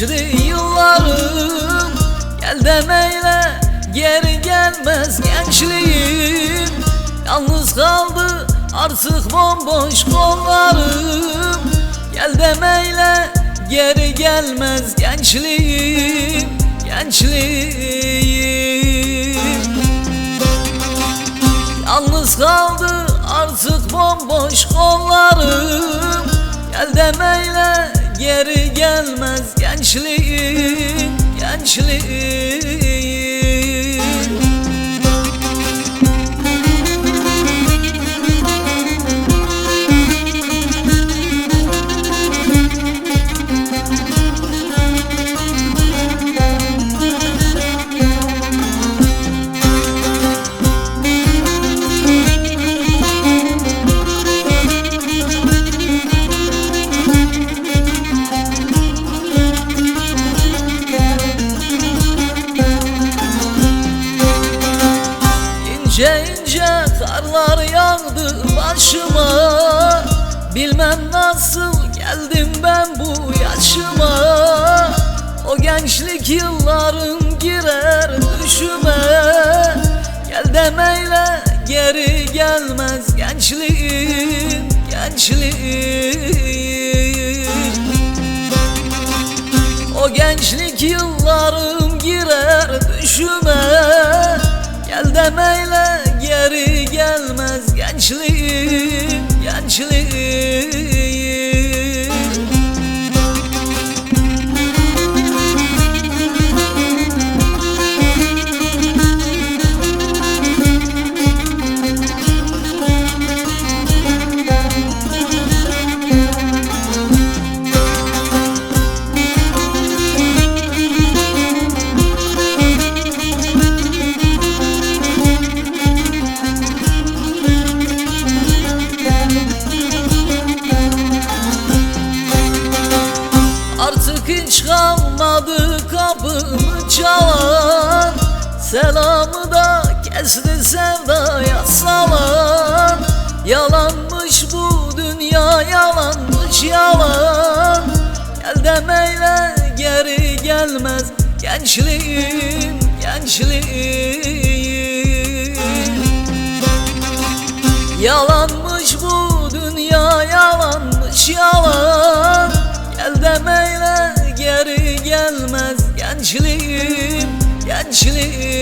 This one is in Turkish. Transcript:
Geçti yıllarım Gel demeyle geri gelmez gençliğim. Yalnız kaldı artık bomboş kollarım. Gel demeyle geri gelmez gençliğim Gençliğim. Yalnız kaldı artık bomboş kollarım gelmez gençliğim İnce ince karlar yağdı başıma. Bilmem nasıl geldim ben bu yaşıma. O gençlik yıllarım girer düşüme. Gel demeyle geri gelmez gençliğim Gençliğim o gençlik yıllarım girer düşüme gençliğim Gençliğim Selamı da kesti sevdaya salan. Yalanmış bu dünya yalanmış yalan. Gel demeyle geri gelmez gençliğim gençliğim Yalanmış bu dünya yalanmış yalan. Gel demeyle geri gelmez gençliğim gençliğim